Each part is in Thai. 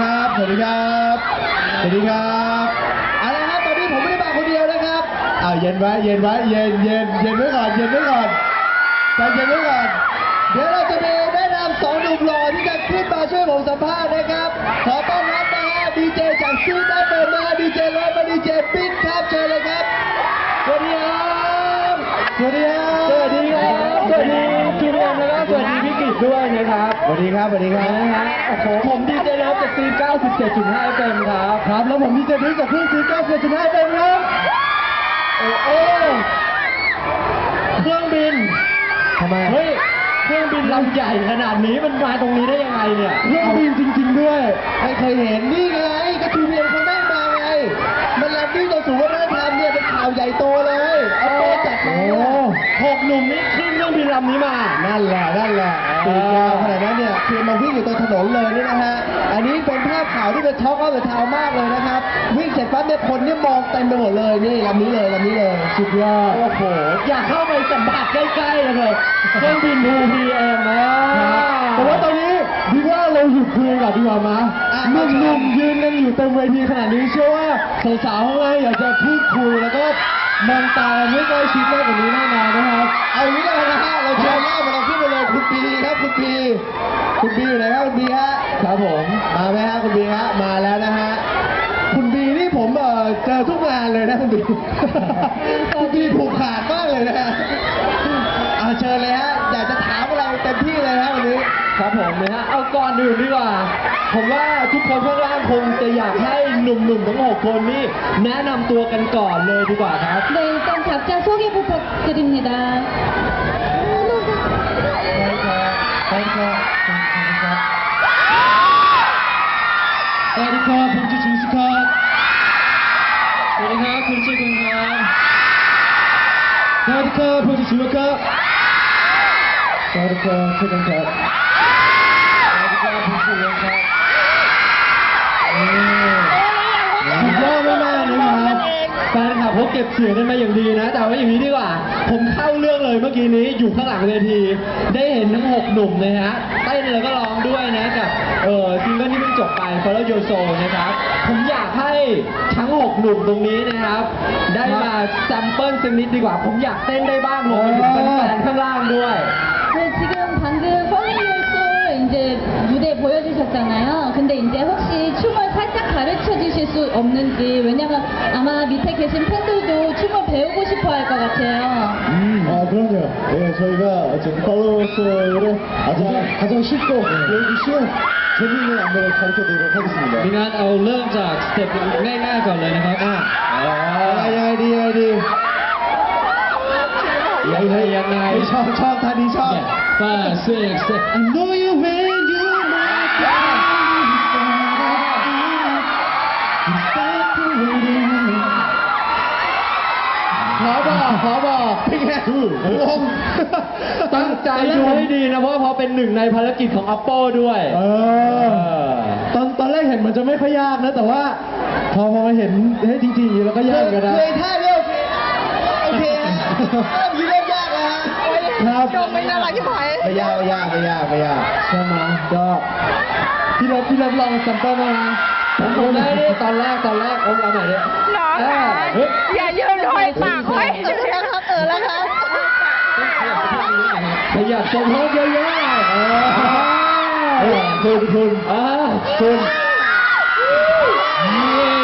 ครับ สวัสดีครับ สวัสดีครับอะไรครับตอนนี้ผมไม่ได้มาคนเดียวนะครับเอาเย็นไว้ เย็นไว้ เย็นเย็นเย็นไว้ก่อน เย็นไว้ก่อนใจเย็นไว้ก่อน เดี๋ยวเราจะมีแนะนำสองหนุ่มหล่อที่จะขึ้นมาช่วยผมสัมภาษณ์นะครับ ขอต้อนรับนะฮะดีเจจากซีดแอปเปิลนะดีเจ ดีพี่กิตด้วยนะครับสวัสดีครับสวัสดีครับนะฮะโอ้โหผมดีเจเลิฟจากซี97.5 FM ครับครับ แล้วผมดีเจปิ๊กจากคลื่นซีเก้าสิบจุดห้าเป็นครับโอ้โหเครื่องบินทำไมเฮ้ยเครื่องบินลำใหญ่ขนาดนี้มันมาตรงนี้ได้ยังไงเนี่ยเครื่องบินจริง ๆ ด้วยไม่เคยเห็นนี่ไงก็ทูเรียนเขาได้มาไงมันแลนดิ้งต่อสู่วัฒนธรรมเนี่ยเป็นข่าวใหญ่โตเลยเอาโปจัดมาโอ้ หกหนุ่มนี่ขึ้นเครื่องบินลำนี้มา นั่นแหละนั่นแหละปีกยาวขนาดนั้นเนี่ยเตรียมมาวิ่งอยู่ตรงถนนเลยนี่นะฮะ อันนี้เป็นภาพข่าวที่เป็นท็อกออฟเดอะทาวมากเลยนะครับ วิ่งเสร็จปั๊บเนี่ยคนเนี่ยมองเต็มไปหมดเลยนี่ลำนี้เลยลำนี้เลยสุดยอดโอ้โหอยากเข้าไปสัมผัสใกล้ๆเลยเครื่องบิน 2PM นะแต่ว่าตอนนี้ดีว่าเราหยุดคุยกับดีกว่ามาหนุ่มๆยืนกันอยู่เต็มเวทีขนาดนี้เชื่อว่าสาวๆข้างในอยากจะพูดคุยแล้วก็ มองตากันให้ใกล้ชิดมากกว่านี้แน่นอนนะครับ เอางี้แล้วกันนะฮะเราเชิญหน้ามาเราขึ้นไปเลยคุณปีครับคุณปีคุณปีอยู่ไหนครับคุณปีฮะครับผมมาไหมฮะคุณปีฮะมาแล้วนะฮะคุณบีนี่ผมเอ่อเจอทุกงานเลยนะคุณบี คุณบีผูกขาดมากเลยนะฮะ ครับผมนะฮะเอาก่อนอื่นดีกว่า ผมว่าทุกคนข้างล่างคงจะอยากให้หนุ่มๆทั้งหกคนนี่แนะนำตัวกันก่อนเลยดีกว่าครับ 네, 일단 각자 소개 부탁드립니 다. สวัสดีครับสวัสดีครับผมชื่อจูสครับสวัสดีครับผมชื่อคุณครับสวัสดีครับผมชื่อชูครับสวัสดีครับชื่อกันครับ ครับคุณชื่อเวนครับ สุดยอดมากๆเลยครับ แฟนคลับเขาเก็บเสียงกันมาอย่างดีนะ แต่ว่าอย่างนี้ดีกว่า ผมเข้าเรื่องเลยเมื่อกี้นี้อยู่ข้างหลังเวที ได้เห็นทั้งหกหนุ่มนะฮะเต้นแล้วก็ร้องด้วยนะกับเออซิงเกิลที่เพิ่งจบไป Follow Your Soul นะครับ ผมอยากให้ทั้งหกหนุ่มตรงนี้นะครับ ได้มาแซมเปิลสักนิดดีกว่า ผมอยากเต้นได้บ้างรวมไปถึงแฟนๆข้างล่างด้วย 네, 지금 보여주셨잖아요. 근데 이제 혹시 춤을 살짝 가르쳐 주실 수 없는지, 왜냐면 아마 밑에 계신 팬들도 춤을 배우고 싶어 할 것 같아요. 아 그럼요. 예, 저희가 지금 팔로워스를 아주 가장 쉽고 배우기 쉬운 재미있는 안무를 가르쳐드리도록 하겠습니다. มีงานเอาเริ่มจากสเต็ปง่ายๆก่อนเลยนะครับอ่า ยังไงดียังไงดี ยังไงยังไง ชอบชอบท่านี้ชอบ five six seven I know you when บอกเป็นไงงงตั้งใจดูให้ดีนะเพราะพอเป็นหนึ่งในภารกิจของ Apple ด้วย เออ ตอนตอนแรกเห็นมันจะไม่ค่อยยากนะ แต่ว่า พอพอมาเห็นเฮ้ยจริงๆแล้วก็ยากกันนะ เคยท่าเรียกโอเคโอเคนะเริ่มยิ้มเริ่มยากแล้วฮะครับ จงไม่น่ารักที่ผายไม่ยากไม่ยากไม่ยากไม่ยากใช่ไหมก็พี่เลิฟพี่เลิฟลองสัมเปิลมาผมผมได้ดิตอนแรกตอนแรกผมเอาหน่อยดิ น้องค่ะเฮ้ยอย่ายืนถอยปากไว้เดี๋ยวนะครับเออแล้วครับ ขยับทรงโพสเยอะๆเออเออคุณคุณอ่าคุณ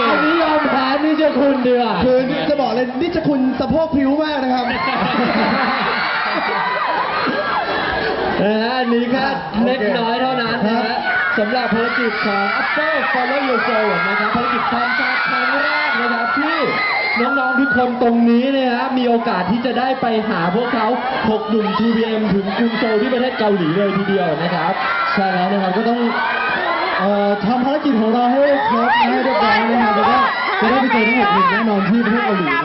อันนี้ยอมแพ้นี่จะคุณดีกว่าคือจะบอกเลยนี่จะคุณสะโพกพริ้วมากนะครับนะฮะอันนี้แค่เล็กน้อยเท่านั้นนะฮะสำหรับภารกิจของ Apple Follow Your Soul นะครับภารกิจความชาติครั้งแรกนะครับที่ น้องๆทุกคนตรงนี้เนี่ยฮะมีโอกาสที่จะได้ไปหาพวกเขา6หนุ่ม 2PM ถึงกรุงโซลที่ประเทศเกาหลีเลยทีเดียวนะครับ ใช่แล้วนะครับก็ต้องเอ่อทำภารกิจของเราให้ครบให้เรียบร้อยนะครับแล้วก็จะได้ไปเจอทั้งหมดหนึ่งแน่นอนที่ประเทศเกาหลีนะครับ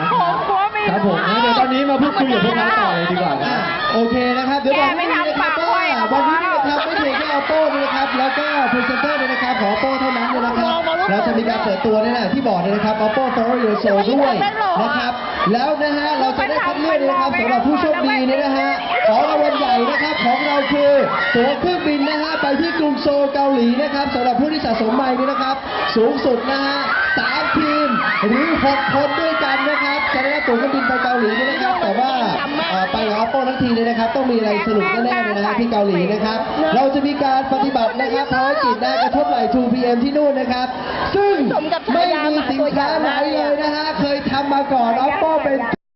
ครับผมนะเดี๋ยวตอนนี้มาพูดคุยกับพวกเขาต่อเลยดีกว่าครับโอเคนะครับเดี๋ยวบอกแกไม่นิดนึงนะครับทำปากว่าไว้เอาวันนี้ไว้นะครับไม่เพียงแค่ Oppo ด้วยนะครับแล้วก็พรีเซนเตอร์ด้วยนะครับของ Oppo เท่านั้นด้วยนะครับ เราจะมีการเปิดตัวนี่แหละที่บอกเลยนะครับ Oppo Follow Your Soul ด้วยนะครับ แล้วนะฮะเราจะได้คัดเลือกเลยนะครับสำหรับผู้โชคดีนี่นะฮะของรางวัลใหญ่นะครับของเราคือตั๋วเครื่องบินนะฮะไปที่กรุงโซลเกาหลีนะครับสำหรับผู้ที่สะสมใหม่นี่นะครับ สูงสุดนะฮะสามทีมหรือ6คนด้วยกันนะครับ จะได้รับตั๋วเครื่องบินไปเกาหลีด้วยนะครับ แต่ว่าเอ่อไปกับ Oppo ทั้งทีเนี่ยนะครับ ต้องมีอะไรสนุกแน่ๆเลยนะฮะที่เกาหลีนะครับ เราจะมีการปฏิบัตินะครับภารกิจนะกระทบไหล 2PM ที่นู่นนะครับ ซึ่งไม่มีสินค้าไหนเลยนะฮะเคยทำมาก่อน Oppo เป็น